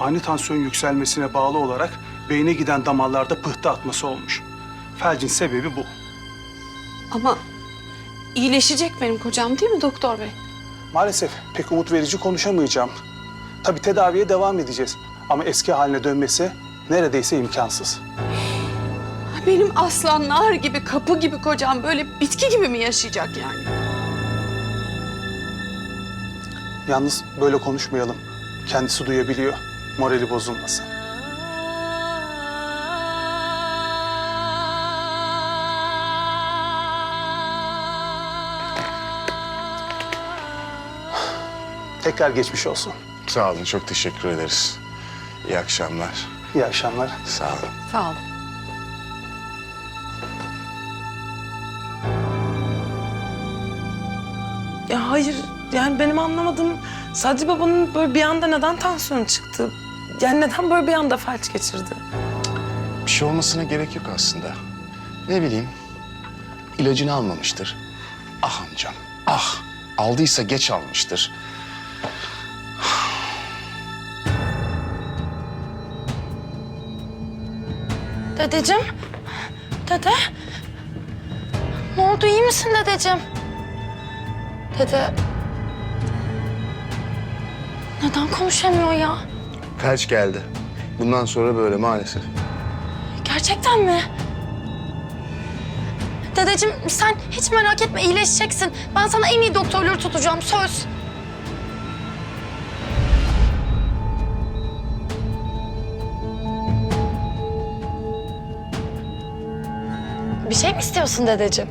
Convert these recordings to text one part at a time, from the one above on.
ani tansiyon yükselmesine bağlı olarak beyne giden damarlarda pıhtı atması olmuş. Felcin sebebi bu. Ama iyileşecek benim kocam değil mi doktor bey? Maalesef pek umut verici konuşamayacağım. Tabii tedaviye devam edeceğiz. Ama eski haline dönmesi neredeyse imkansız. Benim aslanlar gibi, kapı gibi kocam böyle bitki gibi mi yaşayacak yani? Yalnız böyle konuşmayalım. Kendisi duyabiliyor. Morali bozulmasın. Tekrar geçmiş olsun. Sağ olun, çok teşekkür ederiz. İyi akşamlar. İyi akşamlar. Sağ olun. Sağ ol. Ya hayır yani benim anlamadığım Sadri babanın böyle bir anda neden tansiyonu çıktı? Yani neden böyle bir anda felç geçirdi? Bir şey olmasına gerek yok aslında. Ne bileyim, ilacını almamıştır. Ah amcam, ah. Aldıysa geç almıştır. Dedeciğim. Dede. Ne oldu iyi misin dedeciğim? Dede. Neden konuşamıyor ya? Felç geldi. Bundan sonra böyle maalesef. Gerçekten mi? Dedeciğim sen hiç merak etme iyileşeceksin. Ben sana en iyi doktorları tutacağım söz. Bir şey mi istiyorsun dedeciğim?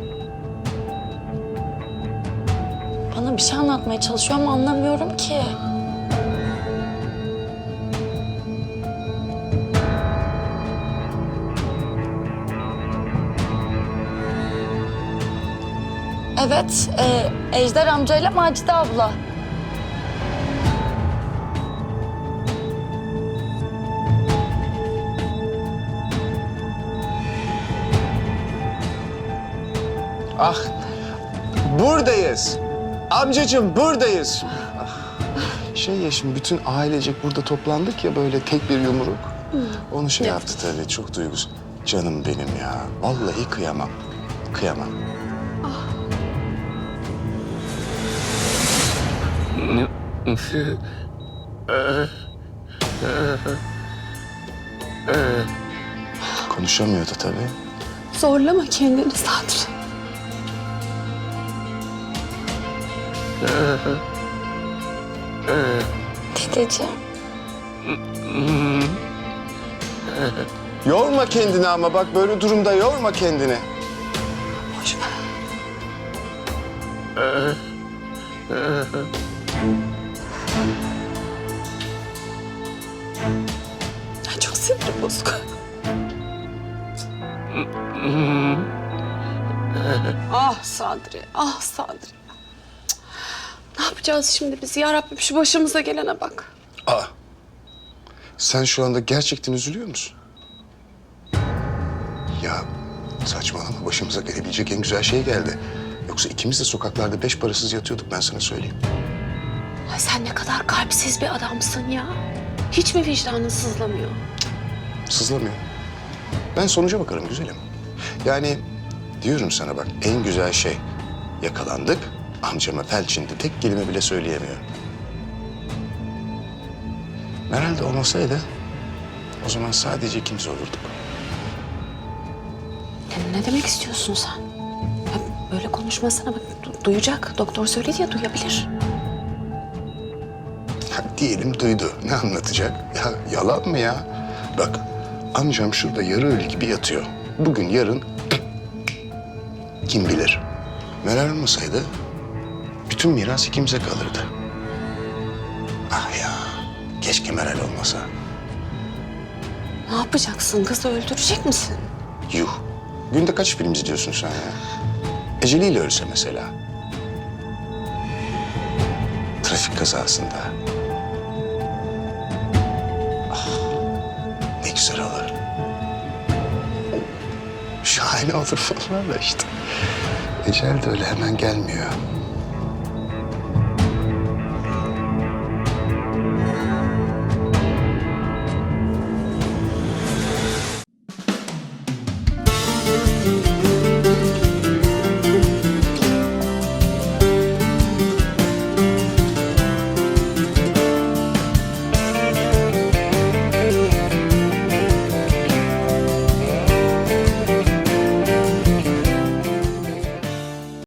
Bana bir şey anlatmaya çalışıyor ama anlamıyorum ki. Evet, e, Ejder amcayla Macide abla. Ah, buradayız. Amcacığım buradayız. Ah, Şey ya şimdi bütün ailecek burada toplandık ya böyle tek bir yumruk. Onu şey yaptı tabii çok duygusal. Canım benim ya. Vallahi kıyamam. Kıyamam. Konuşamıyordu tabii. Zorlama kendini Sadri. Dedeciğim. Yorma kendini ama bak böyle durumda yorma kendini. Boş ver. Bozuk. ah Sadri, ah Sadri. Ne yapacağız şimdi biz? Ya Rabbim şu başımıza gelene bak. Aa, sen şu anda gerçekten üzülüyor musun? Ya saçmalama başımıza gelebilecek en güzel şey geldi. Yoksa ikimiz de sokaklarda beş parasız yatıyorduk ben sana söyleyeyim. Ay sen ne kadar kalpsiz bir adamsın ya. Hiç mi vicdanın sızlamıyor? Sızlamıyor. Ben sonuca bakarım güzelim. Yani diyorum sana bak en güzel şey yakalandık. Amcama felçindi tek kelime bile söyleyemiyor. Meral de olmasaydı o zaman sadece ikimiz olurduk. Ya ne demek istiyorsun sen? Ya böyle konuşmasana bak du- duyacak. Doktor söyledi ya duyabilir. Ya diyelim duydu. Ne anlatacak? Ya yalan mı ya? Bak amcam şurada yarı ölü gibi yatıyor. Bugün yarın kim bilir. Meral olmasaydı bütün miras ikimize kalırdı. Ah ya keşke Meral olmasa. Ne yapacaksın? Kızı öldürecek misin? Yuh. Günde kaç film izliyorsun sen ya? Eceliyle ölse mesela. Trafik kazasında. Şahane olur falan da işte. Ecel de öyle hemen gelmiyor.